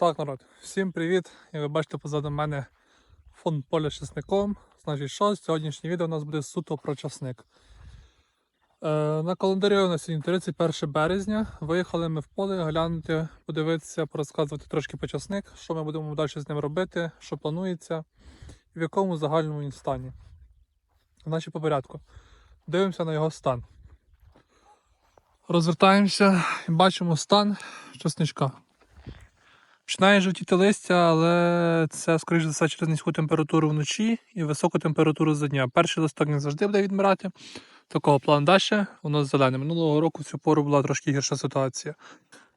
Так, народ, всім привіт! Як ви бачите позаду мене фон поля з часником. Значить, що сьогоднішнє відео у нас буде суто про часник. Е, на календарі у нас сьогодні 31 березня. Виїхали ми в поле глянути, подивитися, порозказувати трошки про часник, що ми будемо далі з ним робити, що планується і в якому загальному він стані. Значить, по порядку. Дивимося на його стан. Розвертаємося і бачимо стан часничка. Починає жовтіти листя, але це, скоріш за все, через низьку температуру вночі і високу температуру за дня. Перший листок не завжди буде відмирати. Такого плану далі, воно зелене. Минулого року в цю пору була трошки гірша ситуація.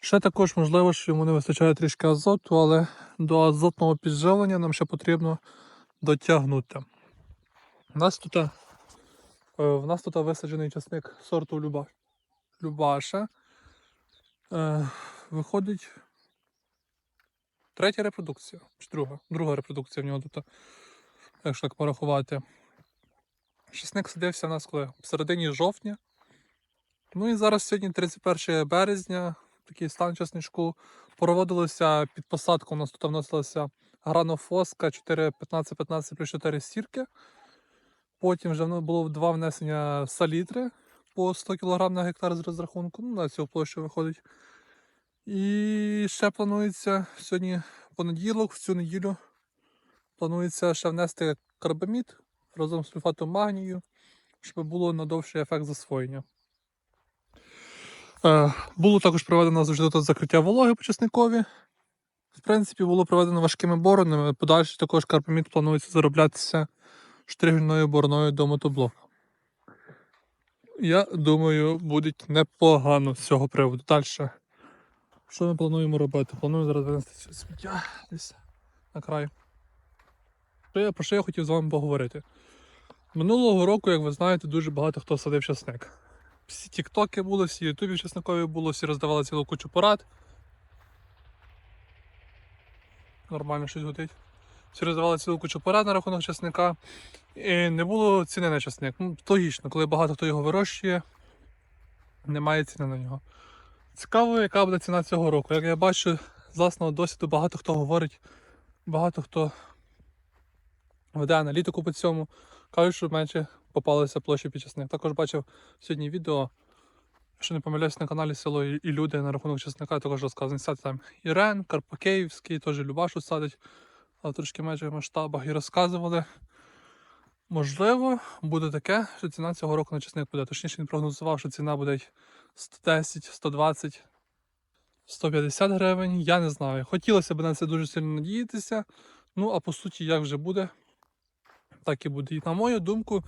Ще також можливо, що йому не вистачає трішки азоту, але до азотного підживлення нам ще потрібно дотягнути. У нас тут, е, в нас тут висаджений часник сорту Люба, Любаша. Е, виходить Третя репродукція. Чи друга? Друга репродукція в нього тут, якщо так порахувати. Часник садився у нас коли? В середині жовтня. Ну і зараз сьогодні 31 березня, такий стан часничку. Проводилося під посадку. У нас тут вносилася гранофоска 4-15-15 плюс 4 стірки. Потім вже було два внесення салітри по 100 кг на гектар з розрахунку. Ну, на цю площу виходить. І ще планується сьогодні понеділок, в цю неділю планується ще внести карбамід разом з сульфатом магнію, щоб було на довший ефект засвоєння. Е, було також проведено завжди тут закриття вологи по чесникові. В принципі, було проведено важкими боронами. Подальше також карбамід планується зароблятися штригельною бороною до мотоблока. Я думаю, буде непогано з цього приводу. Далі. Що ми плануємо робити? Плануємо зараз винести сміття десь на край. Що я, про що я хотів з вами поговорити? Минулого року, як ви знаєте, дуже багато хто садив часник. Всі тіктоки були, всі ютубі часникові було, всі роздавали цілу кучу порад. Нормально щось гудить. Всі роздавали цілу кучу порад на рахунок часника. І не було ціни на часник. Ну, логічно, коли багато хто його вирощує, немає ціни на нього. Цікаво, яка буде ціна цього року. Як я бачу, з власного досвіду багато хто говорить, багато хто веде аналітику по цьому, кажуть, що менше попалися площі під часник. Також бачив сьогодні відео, що не помиляюсь на каналі Село і люди на рахунок часника також розказані. Садять там Ірен, Карпакеївський, теж Любашу садять, але трошки менше в масштабах і розказували. Можливо, буде таке, що ціна цього року на часник буде. Точніше, він прогнозував, що ціна буде 110, 120, 150 гривень. Я не знаю. Хотілося б на це дуже сильно надіятися. Ну, а по суті, як вже буде, так і буде. І на мою думку,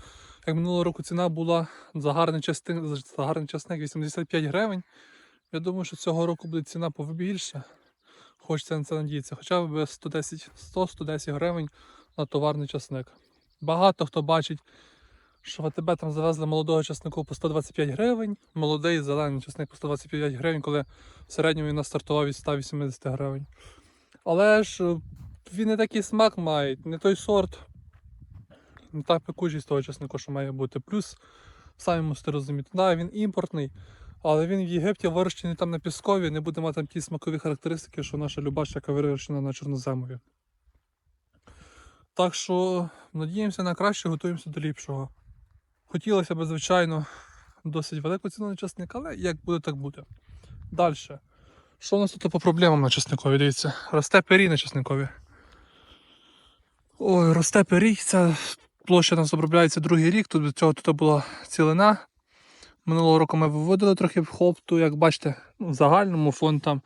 як минулого року ціна була за гарний часник, за гарний часник 85 гривень. Я думаю, що цього року буде ціна побільше. Хочеться на це надіятися. Хоча б 100-110 гривень на товарний часник. Багато хто бачить, що в АТБ там завезли молодого часнику по 125 гривень, молодий зелений часник по 125 гривень, коли в середньому він стартував від 180 гривень. Але ж е, він не такий смак має, не той сорт, не та пекучість того часнику, що має бути. Плюс, самі мусите розуміти, да, він імпортний, але він в Єгипті вирощений там на піскові, не буде мати там ті смакові характеристики, що наша любач, яка вирощена на чорноземові. Так що надіємося на краще, готуємося до ліпшого. Хотілося б, звичайно, досить велику ціну на часник, але як буде, так буде. Далі. Що у нас тут по проблемам на часникові? Дивіться, росте пирій на часникові. Ой, росте пирій, ця площа у нас обробляється другий рік, тут до цього тут була цілина. Минулого року ми виводили трохи в хопту, як бачите, в загальному фон там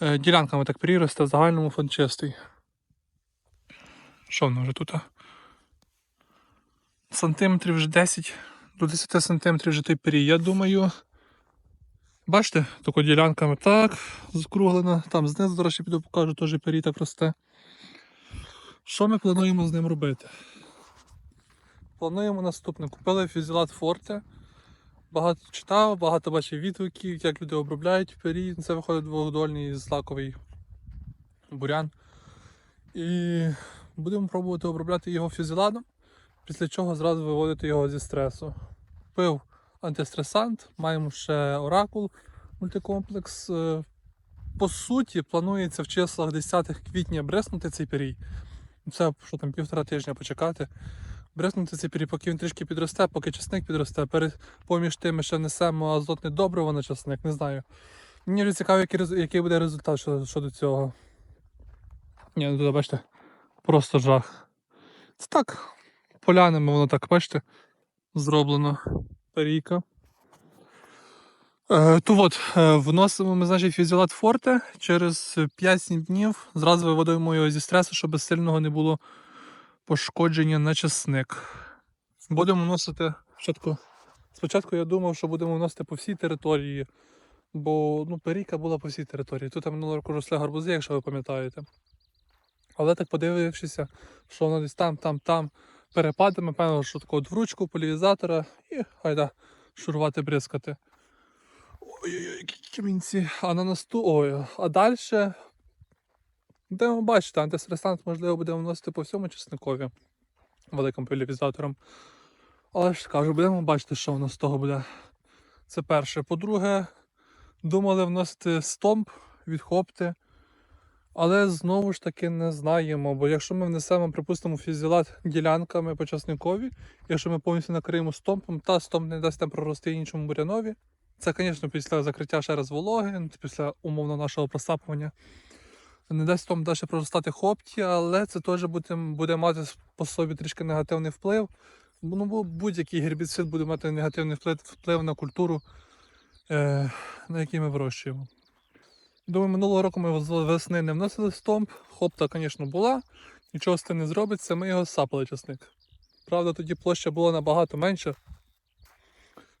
е, ділянками так пирій росте, в загальному фон чистий. Що воно вже тут? а? Сантиметрів вже 10 до 10 сантиметрів вже той пирій. Я думаю. Бачите, тако ділянками так, закруглено. Там знизу, до речі, піду покажу, теж пирій так росте. Що ми плануємо з ним робити? Плануємо наступне. Купили фюзілат Форте. Багато читав, багато бачив відгуків, як люди обробляють пирій. Це виходить двохдольний злаковий бурян. І будемо пробувати обробляти його фюзеладом, після чого зразу виводити його зі стресу. Пив антистресант, маємо ще оракул мультикомплекс. е, по суті, планується в числах 10 квітня бреснути цей пірій. Це що там півтора тижня почекати. Бреснути цей пірій, поки він трішки підросте, поки часник підросте. Поміж тим ми ще несемо азотне добриво на часник, не знаю. Мені вже цікаво, який, який буде результат щодо, щодо цього. Ні, ну тут, бачите, просто жах. Це так, полянами воно так, бачите, зроблено. Перійка. Е, от, е, вносимо ми, значить, фізіолат форте через 5-7 днів. Зразу виводимо його зі стресу, щоб сильного не було пошкодження на часник. Будемо вносити спочатку. Спочатку я думав, що будемо вносити по всій території, бо ну, перійка була по всій території. Тут минулого року росли гарбузи, якщо ви пам'ятаєте. Але так подивившися, що воно десь там, там, там перепадами, певно, що таку от в ручку, полівізатора і хайда шурувати, бризкати. Ой-ой-ой, які камінці. А на насту. Ой, а далі. Будемо бачити, антистресант, можливо, будемо вносити по всьому чесникові великим полівізатором. Але ж кажу, будемо бачити, що воно з того буде. Це перше. По-друге, думали вносити стомп від хопти. Але знову ж таки не знаємо, бо якщо ми внесемо, припустимо, фізілат ділянками по часникові, якщо ми повністю накриємо стомпом, та стомп не дасть там прорости іншому бурянові. Це, звісно, після закриття ще раз вологи, після умовно нашого просапування. Не дасть стомп далі проростати хопті, але це теж буде, буде мати по собі трішки негативний вплив. Ну, бо будь-який гербіцид буде мати негативний вплив, вплив на культуру, е, на якій ми вирощуємо. Думаю, минулого року ми з весни не вносили стомп. Хопта, звісно, була. Нічого з цим не зробиться, ми його сапали часник. Правда, тоді площа була набагато менша.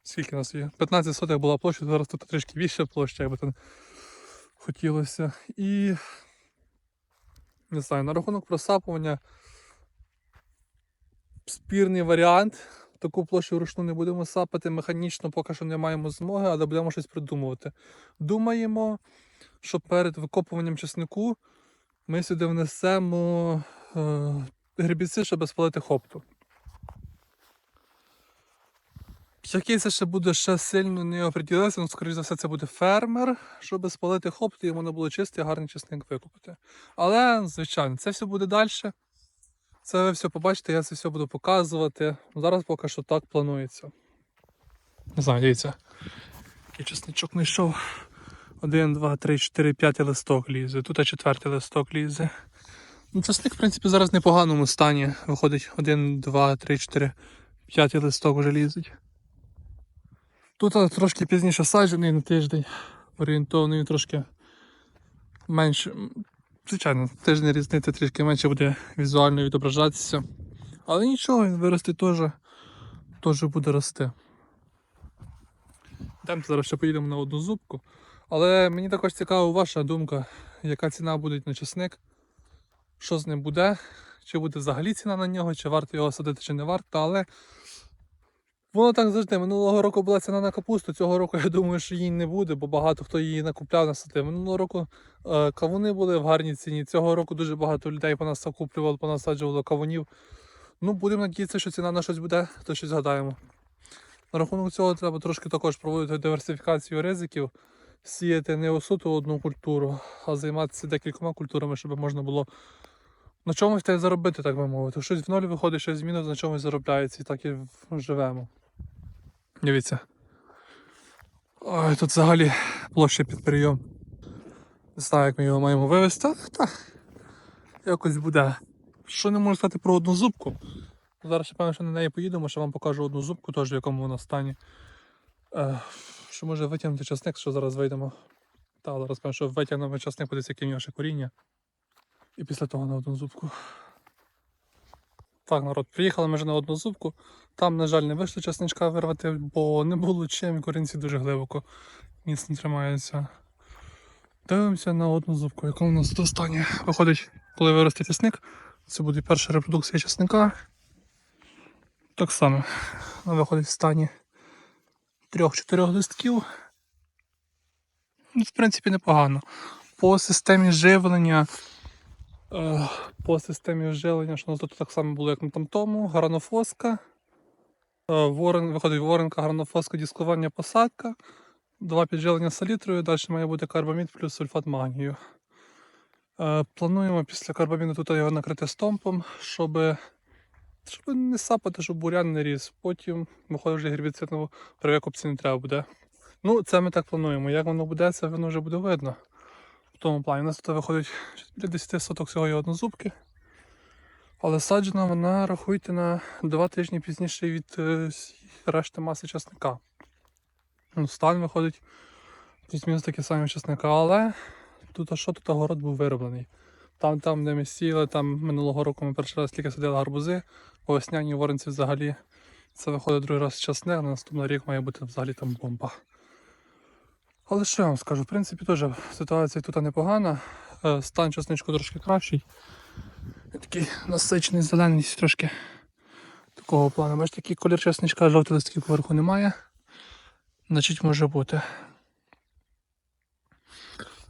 Скільки у нас є? 15 сотих була площа, зараз тут трішки більша площа, як би там хотілося. І не знаю, на рахунок просапування спірний варіант. Таку площу вручну не будемо сапати, механічно поки що не маємо змоги, але будемо щось придумувати. Думаємо, що перед викопуванням чеснику ми сюди внесемо е, гербіцид, щоб спалити хопту. Який це ще буде ще сильно не оприділився, але, ну, скоріш за все, це буде фермер, щоб спалити хопту, і воно було чистий, гарний чесник викупити. Але, звичайно, це все буде далі. Це ви все побачите, я це все буду показувати. Зараз поки що так планується. Не знаю, дивіться. Який чесничок знайшов. 1, 2, 3, 4, 5 листок лізе. Тут четвертий листок лізе. Ну, Часник, в принципі, зараз в непоганому стані. Виходить 1, 2, 3, 4, 5 листок вже лізуть. Тут трошки пізніше саджений на тиждень. Орієнтовний трошки менше. Звичайно, тиждень різниця трішки менше буде візуально відображатися. Але нічого, він виросте теж, теж буде рости. Йдемо зараз ще поїдемо на одну зубку. Але мені також цікава ваша думка, яка ціна буде на часник, що з ним буде, чи буде взагалі ціна на нього, чи варто його садити, чи не варто. Але воно так завжди. Минулого року була ціна на капусту, цього року я думаю, що її не буде, бо багато хто її накупляв насадив. Минулого року е, кавуни були в гарній ціні. Цього року дуже багато людей понас закуплювало, понасаджувало кавунів. Ну, будемо надіятися, що ціна на щось буде, то щось згадаємо. На рахунок цього треба трошки також проводити диверсифікацію ризиків, сіяти не осуто одну культуру, а займатися декількома культурами, щоб можна було на чомусь та заробити, так би мовити. Щось в ноль виходить, щось з на чомусь заробляється, і так і живемо. Дивіться. Ой, тут взагалі площа під прийом. Не знаю, як ми його маємо вивезти, так, якось буде. Що не можу сказати про одну зубку. Зараз ще певно, що на неї поїдемо, що вам покажу одну зубку, теж в якому вона стані. Що може витягнути часник, що зараз вийдемо. Та, зараз певно, що витягнемо часник, подивіться, яке ще коріння. І після того на одну зубку. Так, народ, приїхали ми вже на одну зубку. Там, на жаль, не вийшло часничка вирвати, бо не було чим, і корінці дуже глибоко міцно тримаються. Дивимося на одну зубку, яка у нас стані. Виходить, коли виросте часник, це буде перша репродукція часника. Так само вона виходить в стані трьох-чотирьох листків. Ну, в принципі, непогано. По системі живлення. е, По системі живлення, що тут так само було, як на там тому, гранофоска. е, Ворон, виходить воронка, гранофоска, дискування, посадка. два підживлення салітрою, далі має бути карбамід плюс сульфат магнію. Е, плануємо після карбаміду тут його накрити стомпом, щоб, щоб не сапати, щоб бурян не ріс. Потім виходить вже гербіцидного перевикупці не треба буде. Ну, це ми так плануємо. Як воно буде, це воно вже буде видно. В тому плані. У нас тут виходить біля 10 соток всього є однозубки. Але саджена вона, рахуйте, на 2 тижні пізніше від е, решти маси часника. Ну, стан виходить плюс-мінус такі самі часника, але тут а що тут город був вироблений. Там, там, де ми сіли, там минулого року ми перший раз тільки садили гарбузи, по весняній воронці взагалі. Це виходить другий раз часник, на наступний рік має бути взагалі там бомба. Але що я вам скажу, в принципі, теж ситуація тут непогана. Е, Стан часничку трошки кращий. Такий насичений зелений трошки такого плану. Бачите, такий колір часничка, жовтих листків поверху немає. Значить може бути.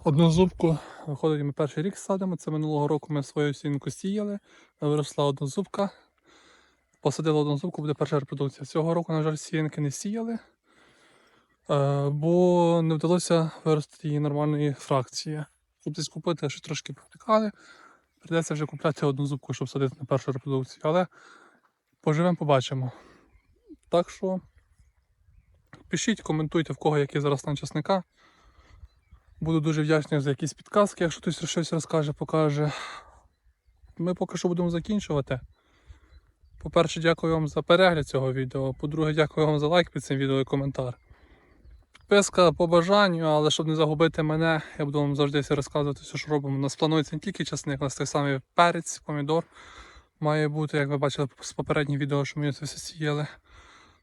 Одну зубку, виходить, ми перший рік садимо. Це минулого року ми свою сінку сіяли, виросла одна зубка. Посадили одну зубку, буде перша репродукція. Цього року, на жаль, сіянки не сіяли, е, бо не вдалося виростити її нормальної фракції. Щоб десь купити, що трошки повтикали, прийдеться вже купляти одну зубку, щоб садити на першу репродукцію. Але поживемо, побачимо. Так що пишіть, коментуйте, в кого який зараз стан часника. Буду дуже вдячний за якісь підказки, якщо хтось щось розкаже, покаже. Ми поки що будемо закінчувати. По-перше, дякую вам за перегляд цього відео. По-друге, дякую вам за лайк під цим відео і коментар. Підписка по бажанню, але щоб не загубити мене, я буду вам завжди все розказувати, все, що робимо. У нас планується не тільки часник, у нас той самий перець, помідор має бути, як ви бачили з попередніх відео, що ми це все сіяли.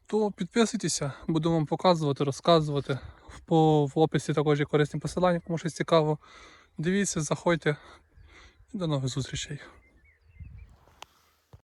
То підписуйтеся, буду вам показувати, розказувати. По, в описі також є корисні посилання, кому щось цікаво. Дивіться, заходьте. І до нових зустрічей.